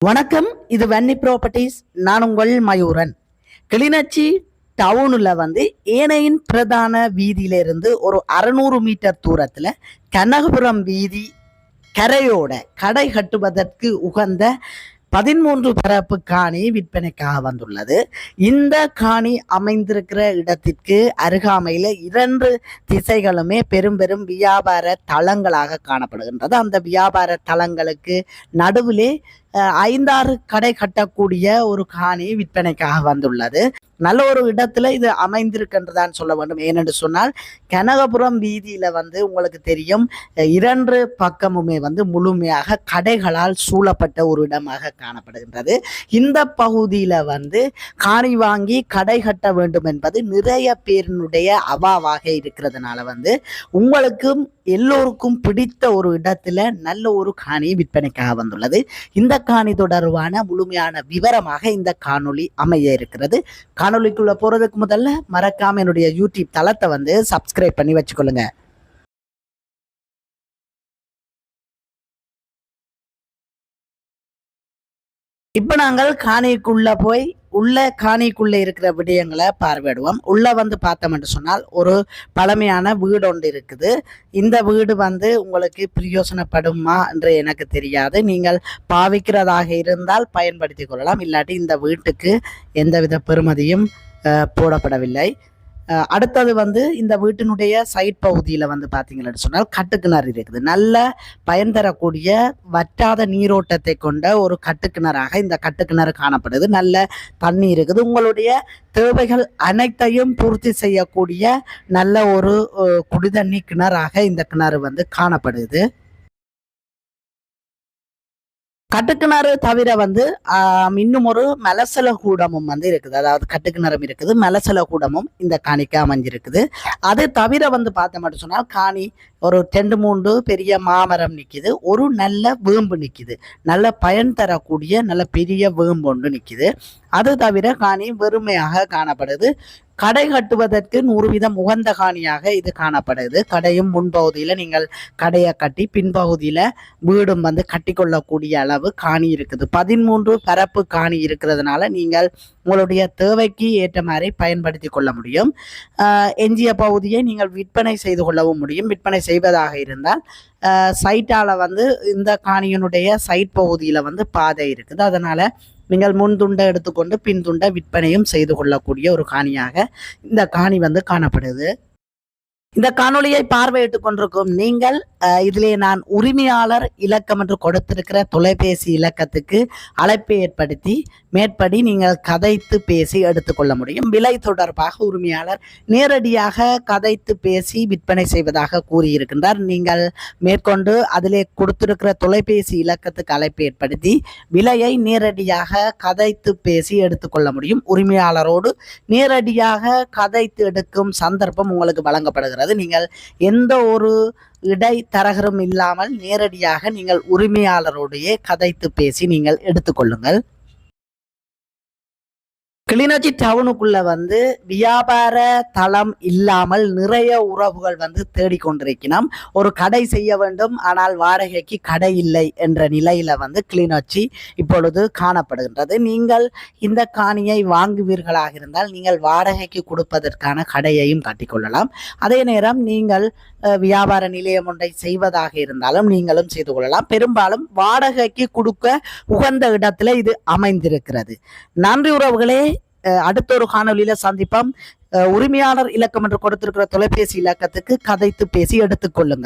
வணக்கம் இது வன்னி ப்ராப்பர்ட்டிஸ் நான் உங்கள் மயூரன். கிளிநொச்சி டவுனில் வந்து ஏனையின் பிரதான வீதியிலிருந்து ஒரு அறநூறு மீட்டர் தூரத்தில் கனகபுரம் வீதி கரையோட கடை கட்டுவதற்கு உகந்த பதிமூன்று பரப்பு காணி விற்பனைக்காக வந்துள்ளது. இந்த காணி அமைந்திருக்கிற இடத்திற்கு அருகாமையில் இரண்டு திசைகளுமே பெரும் பெரும் வியாபார தளங்களாக காணப்படுகின்றது. அந்த வியாபார தளங்களுக்கு நடுவிலே ஐந்தாறு கடை கட்டக்கூடிய ஒரு காணி விற்பனைக்காக வந்துள்ளது. நல்ல ஒரு இடத்துல இது அமைந்திருக்கின்றதான் சொல்ல வேண்டும். ஏனென்று சொன்னால் கனகபுரம் வீதியில வந்து உங்களுக்கு தெரியும் இரண்டு பக்கமுமே வந்து முழுமையாக கடைகளால் சூழப்பட்ட ஒரு இடமாக காணப்படுகின்றது. இந்த பகுதியில வந்து காணி வாங்கி கடை கட்ட வேண்டும் என்பது நிறைய பேரினுடைய அவாவாக இருக்கிறதுனால வந்து உங்களுக்கும் எல்லோருக்கும் பிடித்த ஒரு இடத்துல நல்ல ஒரு காணி விற்பனைக்காக வந்துள்ளது. இந்த காணி தொடர்பான முழுமையான விவரமாக இந்த காணொளி அமைய இருக்கிறது. காணொளிக்குள்ள போறதுக்கு முதல்ல மறக்காம என்னுடைய யூடியூப் தளத்தை வந்து சப்ஸ்கிரைப் பண்ணி வச்சுக்கொள்ளுங்க. இப்ப நாங்கள் காணிக்குள்ள போய் உள்ள காணிக்குள்ளே இருக்கிற விடயங்களை பார்வையிடுவோம். உள்ளே வந்து பார்த்தோம்னு சொன்னால் ஒரு பழமையான வீடு ஒன்று இருக்குது. இந்த வீடு வந்து உங்களுக்கு பிரயோசனப்படுமா என்று எனக்கு தெரியாது. நீங்கள் பாவிக்கிறதாக இருந்தால் பயன்படுத்தி கொள்ளலாம். இல்லாட்டி இந்த வீட்டுக்கு எந்தவித பெறுமதியும் போடப்படவில்லை. அடுத்தது வந்து இந்த வீட்டினுடைய சைட் பகுதியில் வந்து பார்த்தீங்கன்னு சொன்னால் கட்டுக்கிணறு இருக்குது. நல்ல பயன் தரக்கூடிய வற்றாத நீரோட்டத்தை கொண்ட ஒரு கட்டுக்கிணறாக இந்த கட்டுக்கிணறு காணப்படுது. நல்ல தண்ணி இருக்குது. உங்களுடைய தேவைகள் அனைத்தையும் பூர்த்தி செய்யக்கூடிய நல்ல ஒரு குடிதண்ணி கிணறாக இந்த கிணறு வந்து காணப்படுது. கட்டுக்கிணறு தவிர வந்து இன்னும் ஒரு மலசல கூடமும் வந்து இருக்குது. அதாவது கட்டுக்கிணறும் இருக்குது மலசல கூடமும் இந்த காணிக்கு அமைஞ்சிருக்குது. அது தவிர வந்து பார்த்த மட்டும் சொன்னால் காணி ஒரு ரெண்டு மூன்று பெரிய மாமரம் நிற்கிது ஒரு நல்ல வேம்பு நிற்கிது நல்ல பயன் தரக்கூடிய நல்ல பெரிய வேம்பு ஒன்று நிற்கிது அது தவிர காணி வெறுமையாக காணப்படுது. கடை கட்டுவதற்கு நூறு வீதம் உகந்த காணியாக இது காணப்படுது. கடையும் முன்பகுதியில் நீங்கள் கடையை கட்டி பின்பகுதியில் வீடும் வந்து கட்டிக்கொள்ளக்கூடிய அளவு காணி இருக்குது. பதிமூன்று பரப்பு காணி இருக்கிறதுனால நீங்கள் உங்களுடைய தேவைக்கு ஏற்ற மாதிரி பயன்படுத்தி கொள்ள முடியும். எஞ்சிய பகுதியை நீங்கள் விற்பனை செய்து கொள்ளவும் முடியும். விற்பனை செய்வதாக இருந்தால் சைட்டால் வந்து இந்த காணியினுடைய சைட் பகுதியில் வந்து பாதை இருக்குது. அதனால் நீங்கள் முன் துண்டை எடுத்துக்கொண்டு பின் துண்டை விற்பனையும் செய்து கொள்ளக்கூடிய ஒரு காணியாக இந்த காணி வந்து காணப்படுது. இந்த காணொலியை பார்வையிட்டுக் கொண்டிருக்கும் நீங்கள் இதிலே நான் உரிமையாளர் இலக்கம் என்று கொடுத்திருக்கிற தொலைபேசி இலக்கத்துக்கு அழைப்பை ஏற்படுத்தி மேற்படி நீங்கள் கதைத்து பேசி எடுத்துக்கொள்ள முடியும். விலை தொடர்பாக உரிமையாளர் நேரடியாக கதைத்து பேசி விற்பனை செய்வதாக கூறியிருக்கின்றார். நீங்கள் மேற்கொண்டு அதிலே கொடுத்திருக்கிற தொலைபேசி இலக்கத்துக்கு அழைப்பு ஏற்படுத்தி விலையை நேரடியாக கதைத்து பேசி எடுத்துக்கொள்ள முடியும். உரிமையாளரோடு நேரடியாக கதைத்து எடுக்கும் சந்தர்ப்பம் உங்களுக்கு வழங்கப்படுகிறது. நீங்கள் எந்த ஒரு இடைத்தரகரும் இல்லாமல் நேரடியாக நீங்கள் உரிமையாளரோடையே கதைத்து பேசி நீங்கள் எடுத்துக்கொள்ளுங்கள் கிளிநொச்சி டவுனுக்குள்ள வந்து வியாபார தளம் இல்லாமல் நிறைய உறவுகள் வந்து தேடிக்கொண்டிருக்கணும் ஒரு கடை செய்ய வேண்டும் ஆனால் வாடகைக்கு கடை இல்லை என்ற நிலையில வந்து கிளிநொச்சி இப்பொழுது காணப்படுகின்றது. நீங்கள் இந்த காணியை வாங்குவீர்களாக இருந்தால் நீங்கள் வாடகைக்கு கொடுப்பதற்கான கடையையும் கட்டிக்கொள்ளலாம். அதே நேரம் நீங்கள் வியாபார நிலையம் ஒன்றை செய்வதாக இருந்தாலும் நீங்களும் செய்து கொள்ளலாம். பெரும்பாலும் வாடகைக்கு கொடுக்க உகந்த இடத்துல இது அமைந்திருக்கிறது. நன்றி உறவுகளே அடுத்த ஒரு காணொலியில சந்திப்போம். உரிமையாளர் இலக்கம் என்று கொடுத்திருக்கிற தொலைபேசி இலக்கத்துக்கு கதைத்து பேசி எடுத்துக்கொள்ளுங்கள்